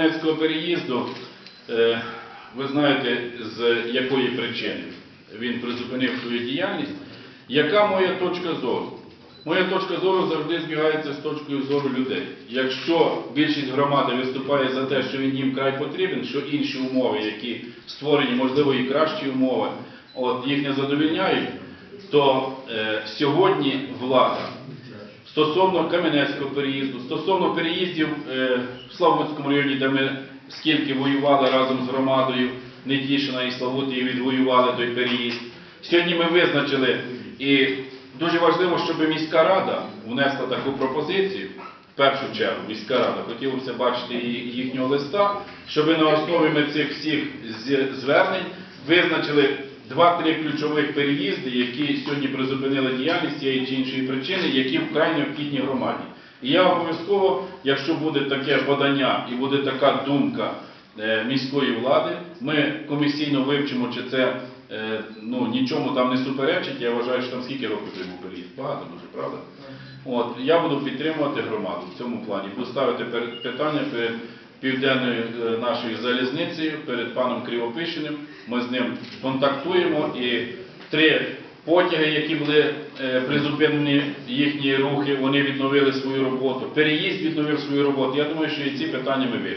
Кам'янецького переїзду, е, ви знаєте, з якої причини він призупинив свою діяльність. Яка моя точка зору? Моя точка зору завжди збігається з точкою зору людей. Якщо більшість громади виступає за те, що він їм край потрібен, що інші умови, які створені, можливо, і кращі умови, от їх не задовільняють, то е, сьогодні влада стосовно Кам'янецького переїзду, стосовно переїздів е, в Славутському районі, де ми скільки воювали разом з громадою Нетішина і Славути і відвоювали той переїзд. Сьогодні ми визначили, і дуже важливо, щоб міська рада внесла таку пропозицію. В першу чергу міська рада хотілося бачити їхнього листа, щоб на основі ми цих всіх звернень визначили два-три ключових переїзди, які сьогодні призупинили діяльність цієї чи іншої причини, які вкрай необхідні громаді. І я обов'язково, якщо буде таке подання і буде така думка е, міської влади, ми комісійно вивчимо, чи це е, ну, нічому там не суперечить. Я вважаю, що там скільки років був переїзд? Багато дуже, правда? От, я буду підтримувати громаду в цьому плані. Буду ставити питання перед південною нашої нашою залізницею, перед паном Крівопищеним. Ми з ним контактуємо і три потяги, які були е, призупинені їхні рухи, вони відновили свою роботу. Переїзд відновив свою роботу. Я думаю, що і ці питання ми вирішимо.